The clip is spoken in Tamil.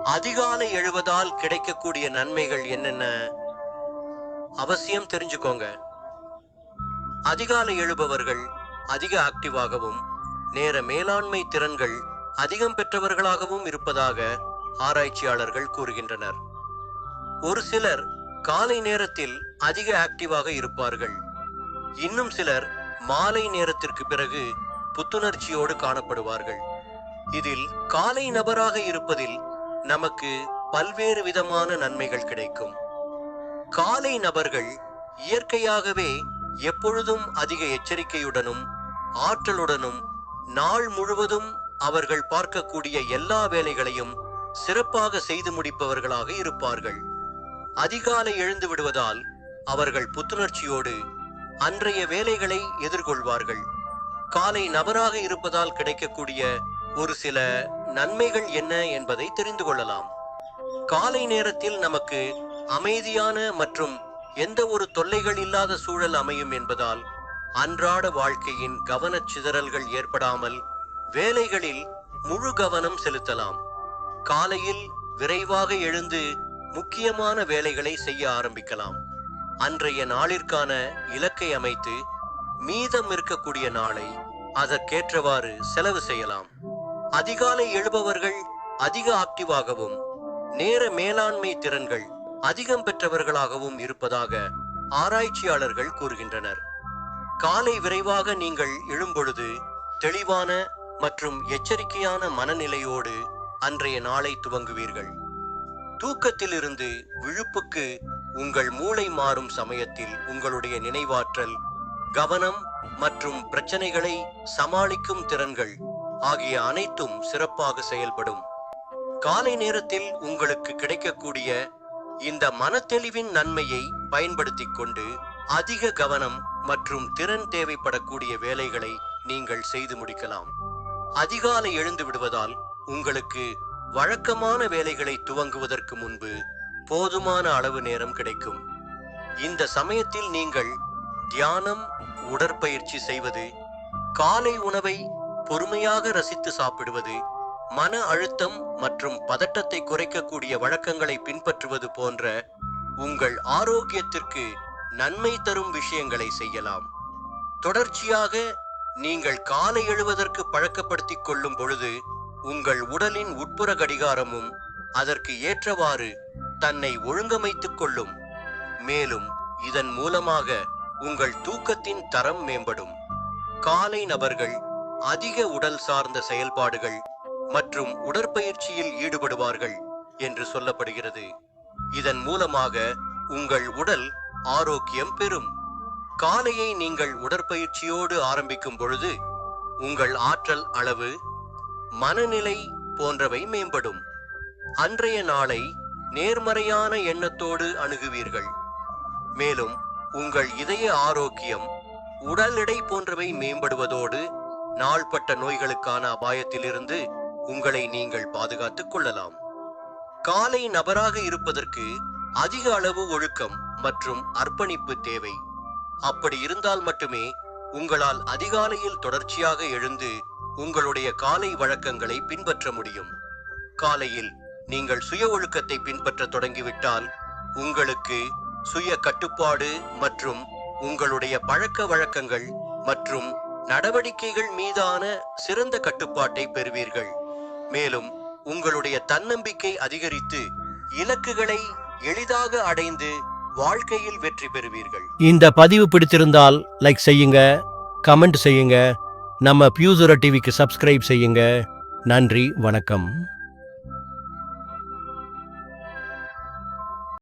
அதிகாலை எழுவதால் கிடைக்கக்கூடிய நன்மைகள் என்னென்ன? அவசியம் தெரிஞ்சுக்கோங்க. அதிகாலை எழுபவர்கள் அதிக ஆக்டிவாகவும் நேர மேலாண்மை திறன்கள் அதிகம் பெற்றவர்களாகவும் இருப்பதாக ஆராய்ச்சியாளர்கள் கூறுகின்றனர். ஒரு சிலர் காலை நேரத்தில் அதிக ஆக்டிவாக இருப்பார்கள். இன்னும் சிலர் மாலை நேரத்திற்கு பிறகு புத்துணர்ச்சியோடு காணப்படுவார்கள். இதில் காலை நபராக இருப்பதில் நமக்கு பல்வேறு விதமான நன்மைகள் கிடைக்கும். காலை நபர்கள் இயற்கையாகவே எப்பொழுதும் அதிக எச்சரிக்கையுடனும் ஆற்றலுடனும் நாள் முழுவதும் அவர்கள் பார்க்கக்கூடிய எல்லா வேலைகளையும் சிறப்பாக செய்து முடிப்பவர்களாக இருப்பார்கள். அதிகாலை எழுந்து விடுவதால் அவர்கள் புத்துணர்ச்சியோடு அன்றைய வேலைகளை எதிர்கொள்வார்கள். காலை நபராக இருப்பதால் கிடைக்கக்கூடிய ஒரு சில நன்மைகள் என்ன என்பதை தெரிந்து கொள்ளலாம். காலை நேரத்தில் நமக்கு அமைதியான மற்றும் எந்த ஒரு தொல்லைகள் இல்லாத சூழல் அமையும் என்பதால் அன்றாட வாழ்க்கையின் கவனச் சிதறல்கள் ஏற்படாமல் வேலைகளில் முழு கவனம் செலுத்தலாம். காலையில் விரைவாக எழுந்து முக்கியமான வேலைகளை செய்ய ஆரம்பிக்கலாம். அன்றைய நாளிற்கான இலக்கை அமைத்து மீதம் இருக்கக்கூடிய நாளை அதற்கேற்றவாறு செலவு செய்யலாம். அதிகாலை எழுபவர்கள் அதிக ஆக்டிவாகவும் நேர மேலாண்மை திறன்கள் அதிகம் பெற்றவர்களாகவும் இருப்பதாக ஆராய்ச்சியாளர்கள் கூறுகின்றனர். காலை விரைவாக நீங்கள் எழும்பொழுது தெளிவான மற்றும் எச்சரிக்கையான மனநிலையோடு அன்றைய நாளை துவங்குவீர்கள். தூக்கத்திலிருந்து விழுப்புக்கு உங்கள் மூளை மாறும் சமயத்தில் உங்களுடைய நினைவாற்றல் கவனம் மற்றும் பிரச்சனைகளை சமாளிக்கும் திறன்கள் ஆகிய அனைத்தும் சிறப்பாக செயல்படும். காலை நேரத்தில் உங்களுக்கு கிடைக்கக்கூடிய இந்த மனத்தெளிவின் நன்மையை பயன்படுத்திக் கொண்டு அதிக கவனம் மற்றும் திறன் தேவைப்படக்கூடிய வேலைகளை நீங்கள் செய்து முடிக்கலாம். அதிகாலை எழுந்து விடுவதால் உங்களுக்கு வழக்கமான வேலைகளை துவங்குவதற்கு முன்பு போதுமான அளவு நேரம் கிடைக்கும். இந்த சமயத்தில் நீங்கள் தியானம் உடற்பயிற்சி செய்வது காலை உணவை பொறுமையாக ரசித்து சாப்பிடுவது மன அழுத்தம் மற்றும் பதட்டத்தை குறைக்கக்கூடிய வழக்கங்களை பின்பற்றுவது போன்ற உங்கள் ஆரோக்கியத்திற்கு நன்மை தரும் விஷயங்களை செய்யலாம். தொடர்ச்சியாக நீங்கள் காலை எழுவதற்கு பழக்கப்படுத்திக் கொள்ளும் பொழுது உங்கள் உடலின் உட்புற கடிகாரமும் அதற்கு ஏற்றவாறு தன்னை ஒழுங்கமைத்துக் கொள்ளும். மேலும் இதன் மூலமாக உங்கள் தூக்கத்தின் தரம் மேம்படும். காலை நபர்கள் அதிக உடல் சார்ந்த செயல்பாடுகள் மற்றும் உடற்பயிற்சியில் ஈடுபடுவார்கள் என்று சொல்லப்படுகிறது. இதன் மூலமாக உங்கள் உடல் ஆரோக்கியம் பெறும். காலையை நீங்கள் உடற்பயிற்சியோடு ஆரம்பிக்கும் பொழுது உங்கள் ஆற்றல் அளவு மனநிலை போன்றவை மேம்படும். அன்றைய நாளை நேர்மறையான எண்ணத்தோடு அணுகுவீர்கள். மேலும் உங்கள் இதய ஆரோக்கியம் உடல் எடை போன்றவை மேம்படுவதோடு நாள்பட்ட நோய்களுக்கான அபாயத்திலிருந்து உங்களை நீங்கள் பாதுகாத்துக் கொள்ளலாம். காலை நபராக இருப்பதற்கு அதிக அளவு ஒழுக்கம் மற்றும் அர்ப்பணிப்பு தேவை. அப்படி இருந்தால் மட்டுமே உங்களால் அதிகாலையில் தொடர்ச்சியாக எழுந்து உங்களுடைய காலை வழக்கங்களை பின்பற்ற முடியும். காலையில் நீங்கள் சுய ஒழுக்கத்தை பின்பற்ற தொடங்கிவிட்டால் உங்களுக்கு சுய கட்டுப்பாடு மற்றும் உங்களுடைய பழக்க வழக்கங்கள் மற்றும் நடவடிக்கைகள் மீதான சிறந்த கட்டுப்பாட்டை பெறுவீர்கள். மேலும் உங்களுடைய தன்னம்பிக்கை அதிகரித்து இலக்குகளை எளிதாக அடைந்து வாழ்க்கையில் வெற்றி பெறுவீர்கள். இந்த பதிவு பிடித்திருந்தால் லைக் செய்யுங்க கமெண்ட் செய்யுங்க நம்ம பியூசுரா டிவிக்கு சப்ஸ்கிரைப் செய்யுங்க. நன்றி வணக்கம்.